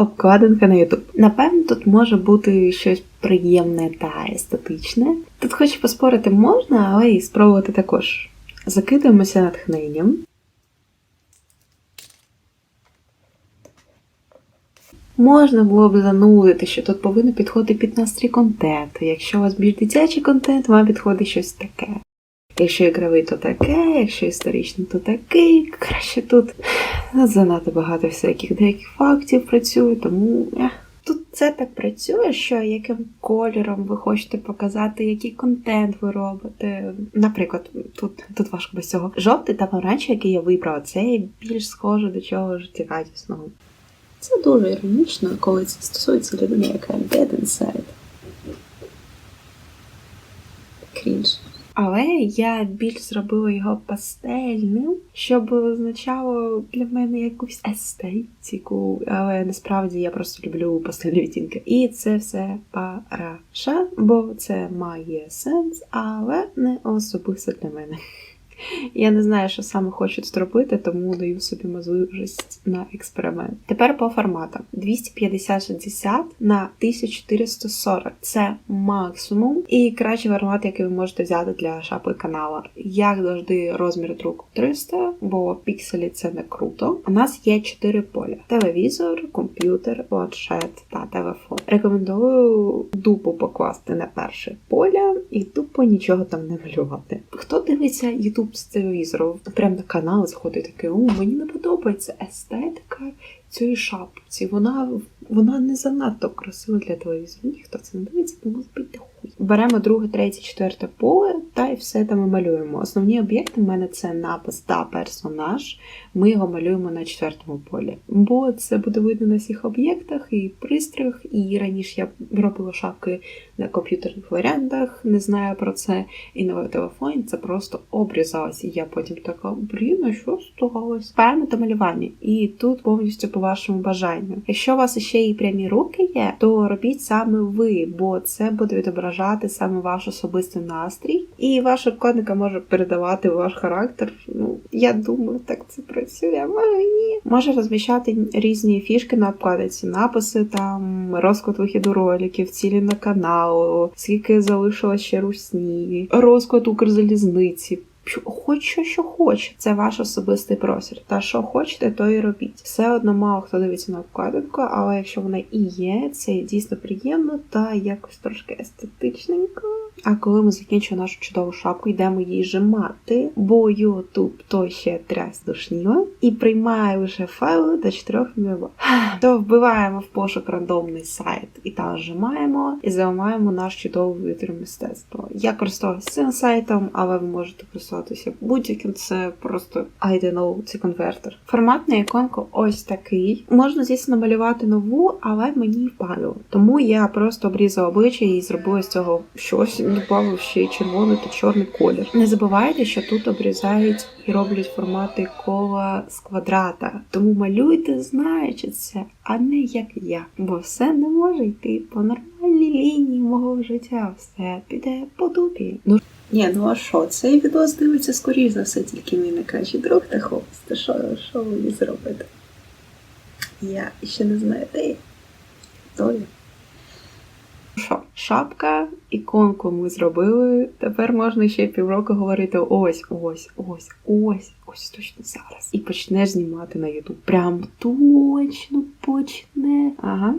обкладинка на YouTube. Напевно, тут може бути щось приємне та естетичне. Тут хоч поспорити можна, але і спробувати також. Закидаємося натхненням. Можна було б занудити, що тут повинно підходити під настрій контенту. Якщо у вас більш дитячий контент, вам підходить щось таке. Якщо ігровий, то таке, якщо історичний, то такий. Краще тут занадто багато всяких деяких фактів працює, тому тут це так працює, що яким кольором ви хочете показати, який контент ви робите. Наприклад, тут, тут важко без цього. Жовтий та помаранчевий, який я вибрала, це більш схоже до чого життєрадісного. Це дуже іронічно, коли це стосується людини, яка dead inside. Але я більш зробила його пастельним, щоб означало для мене якусь естетику. Але насправді я просто люблю пастельні відтінки. І це все параша, бо це має сенс, але не особисто для мене. Я не знаю, що саме хочу тут робити, тому даю собі можливість на експеримент. Тепер по форматам: 250-60 на 1440 це максимум. І кращий формат, який ви можете взяти для шапки канала. Як завжди, розмір друку 300, бо пікселі це не круто. У нас є 4 поля: телевізор, комп'ютер, планшет та телефон. Рекомендую дупу покласти на перше поля і тупо нічого там не малювати. Хто дивиться YouTube з телевізору, прям на канал заходить такий, о, мені не подобається естетика цієї шапці. Вона вона не занадто красива для телевізору. Ніхто це не дивиться, тому збити. Беремо друге, третє, четверте поле та й все там малюємо. Основні об'єкти в мене це напис та персонаж. Ми його малюємо на четвертому полі. Бо це буде видно на всіх об'єктах і пристроях. І раніше я робила шапки на комп'ютерних варіантах, не знаю про це. І на телефоні це просто обрізалося. І я потім така, блін, а що сталося? Параметр малювання. І тут повністю по вашому бажанню. Якщо у вас ще і прямі руки є, то робіть саме ви, бо це буде відображати саме ваш особистий настрій, і ваша обкладинка може передавати ваш характер. Ну, я думаю, так це працює, може ні. Може розміщати різні фішки на обкладинці, написи там, розклад вихіду роликів, цілі на канал, скільки залишилось ще русні, розклад Укрзалізниці. Хоч що, що хоче, це ваш особистий простір. Та що хочете, то і робіть. Все одно мало хто дивиться на обкладинку, але якщо вона і є, це дійсно приємно та якось трошки естетичненько. А коли ми закінчимо нашу чудову шапку, йдемо її жимати, бо YouTube то ще тряс душніла і приймає вже файли до 4 МБ. То вбиваємо в пошук рандомний сайт і там жимаємо і займаємо наш чудовий витвір мистецтва. Я користуюся цим сайтом, але ви можете користуватися будь-яким. Це просто I don't know, це конвертер. Формат на іконку ось такий. Можна, звісно, намалювати нову, але мені впало. Тому я просто обрізала обличчя і зробила з цього щось додав ще й червоний та чорний колір. Не забувайте, що тут обрізають і роблять формати кола з квадрата. Тому малюйте, знаючи це, а не як я. Бо все не може йти по нормальній лінії мого життя. Все піде по дупі. Ну ні, ну а що? Цей відос дивиться скоріш за все, тільки мій найкращий друг та хлопець. Та що, що ви зробите? Я ще не знаю, де я. То я. Що, шапка, іконку ми зробили. Тепер можна ще півроку говорити ось, ось, ось, ось, ось точно зараз. І почнеш знімати на YouTube. Прям точно почне. Ага.